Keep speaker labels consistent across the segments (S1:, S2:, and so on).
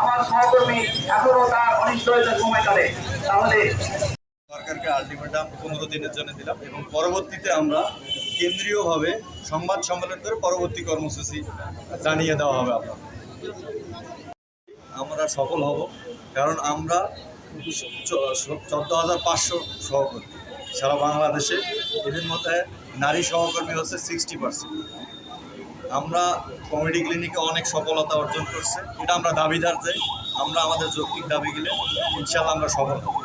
S1: আমার সহকর্মী এখনও তার অনিশ্চয়তার সময়কালে তাহলে
S2: সরকারকে আলটিমেটাম পনেরো দিনের জন্য দিলাম এবং পরবর্তীতে আমরা কেন্দ্রীয়ভাবে সংবাদ সম্মেলন করে পরবর্তী কর্মসূচি জানিয়ে দেওয়া হবে আপনার আমরা সফল হব, কারণ আমরা চোদ্দ হাজার পাঁচশো সহকর্মী। সারা বাংলাদেশে এদের মধ্যে নারী সহকর্মী হচ্ছে সিক্সটি পার্সেন্ট আমরা কমেডি ক্লিনিকে অনেক সফলতা অর্জন করছে। এটা আমরা দাবিদার যে আমরা আমাদের যৌক্তিক দাবিগুলো ইনশাল্লাহ আমরা সফল হব।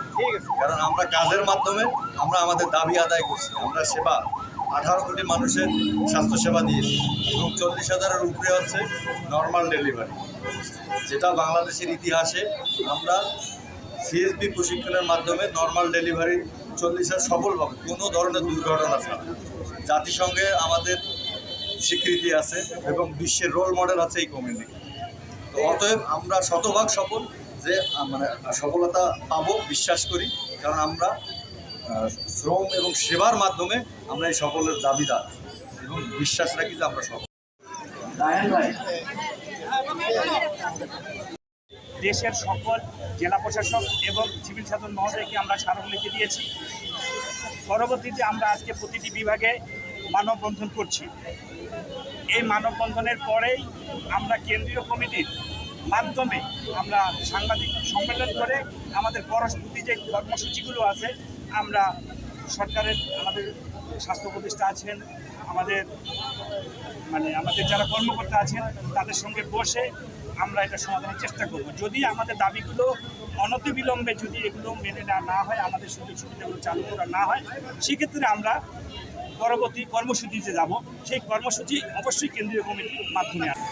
S2: কারণ আমরা কাজের মাধ্যমে আমরা আমাদের দাবি আদায় করছি। আমরা সেবা আঠারো কোটি মানুষের স্বাস্থ্যসেবা দিয়েছি এবং চল্লিশ হাজারের উপরে হচ্ছে নর্মাল ডেলিভারি যেটা বাংলাদেশের ইতিহাসে আমরা সিএসবি প্রশিক্ষণের মাধ্যমে নর্মাল ডেলিভারি চল্লিশ হাজার সফলভাবে কোনো ধরনের দুর্ঘটনা ছাড়া। জাতিসংঘে আমাদের স্বীকৃতি আছে এবং বিশ্বের রোল মডেল আছে এই কমিউনিটি তো অতএব আমরা শতভাগ সফল যে মানে সফলতা পাবো বিশ্বাস করি কারণ আমরা শ্রম এবং সেবার মাধ্যমে আমরা এই সফলের দাবিদার। এবং বিশ্বাস রাখি যে আমরা সফল।
S3: দেশের সকল জেলা প্রশাসক এবং সিভিল সার্জন মহোদয়কে আমরা স্মারকলিপি দিয়েছি। পরবর্তীতে আমরা আজকে প্রতিটি বিভাগে মানববন্ধন করছি। এই মানববন্ধনের পরেই আমরা কেন্দ্রীয় কমিটির মাধ্যমে আমরা সাংবাদিক সম্মেলন করে আমাদের পরস্পতি যে কর্মসূচিগুলো আছে, আমরা সরকারের, আমাদের স্বাস্থ্য প্রতিষ্ঠা আছেন, আমাদের মানে আমাদের যারা কর্মকর্তা আছেন, তাদের সঙ্গে বসে আমরা এটা সমাধানের চেষ্টা করব। যদি আমাদের দাবিগুলো অনতিবিলম্বে যদি এগুলো মেনে না না হয়, আমাদের সুযোগ সুবিধাগুলো চালু করা না হয়, সেক্ষেত্রে আমরা পরবর্তী কর্মসূচিতে যাব। সেই কর্মসূচি অবশ্যই কেন্দ্রীয় কমিটির মাধ্যমে আসবে।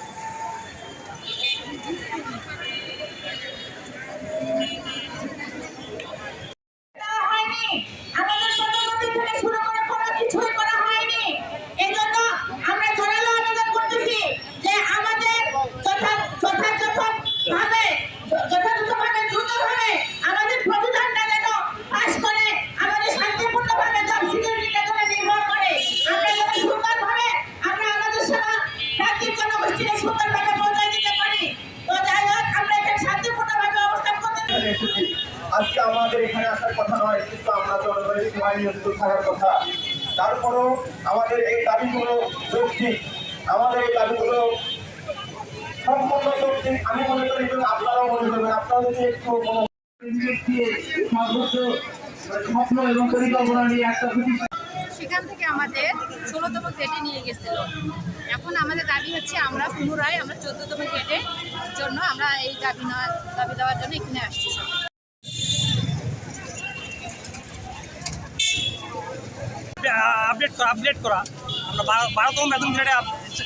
S4: এসেছি আজকে আমাদের এখানে আসার কথা নয়, কিন্তু আমরা জনগণের সময় নিয়োজিত থাকার কথা। তারপরও আমাদের এই দাবিগুলো যৌক্তিক। আমাদের এই দাবিগুলো সম্পূর্ণ যৌক্তিক। আমি মনে করি আপনারাও মনে করবেন, আপনারা একটু সর্বোচ্চ স্বপ্ন এবং পরিকল্পনা নিয়ে একটা
S5: সেখান থেকে আমাদের ষোলোতম গ্রেডে নিয়ে গেছিল। এখন আমাদের দাবি হচ্ছে আমরা পুনরায় আমরা চোদ্দতম গ্রেডের জন্য আমরা এই দাবি নেওয়া দাবি দেওয়ার জন্য এখানে আসছি।
S3: আপডেট করা আপডেট করা। আমরা বারো- বারোতম বেতন গ্রেডে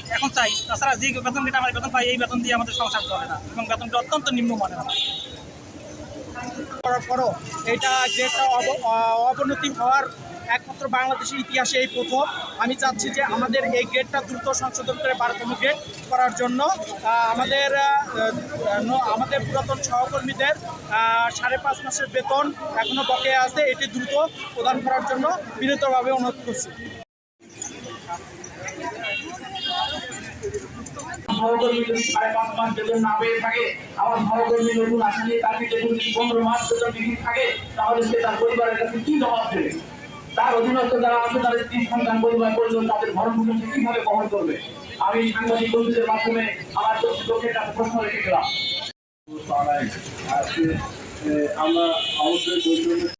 S3: এখন চাই। তাছাড়া যে বেতন গ্রেডে আমরা বেতন পাই এই বেতন দিয়ে আমাদের সংসার চলে না এবং বেতনটা অত্যন্ত নিম্নমানের আমার
S6: করার পরও এটা অব- অবনতি হওয়ার একমাত্র বাংলাদেশের ইতিহাসে এই প্রথম। আমি চাচ্ছি যে আমাদের এই গেটটা দ্রুত সংশোধন করে বারোতম গ্রেড করার জন্য। আমাদের আমাদের পুরাতন সহকর্মীদের সাড়ে পাঁচ মাসের বেতন এখনও বকেয়া আছে। এটি দ্রুত প্রদান করার জন্য বিনীতভাবে অনুরোধ করছি।
S1: সহকর্মী সাড়ে পাঁচ মাস বেতন না পেয়ে থাকে সহকর্মী নতুন আসা নিয়ে তার যদি পনেরো মাস বেতন থাকে, তাহলে সে তার পরিবারের কাছে কি জবাব দেবে? তার অধীনস্থ যারা আছে, তাদের স্ত্রী সন্তান, পরিবার, পরিজন, তাদের ভরণ কীভাবে বহন করবে? আমি সাংবাদিক বন্ধুদের মাধ্যমে আমার চোখে কাছে প্রশ্ন রেখেছিলাম।
S4: আমরা অবশ্যই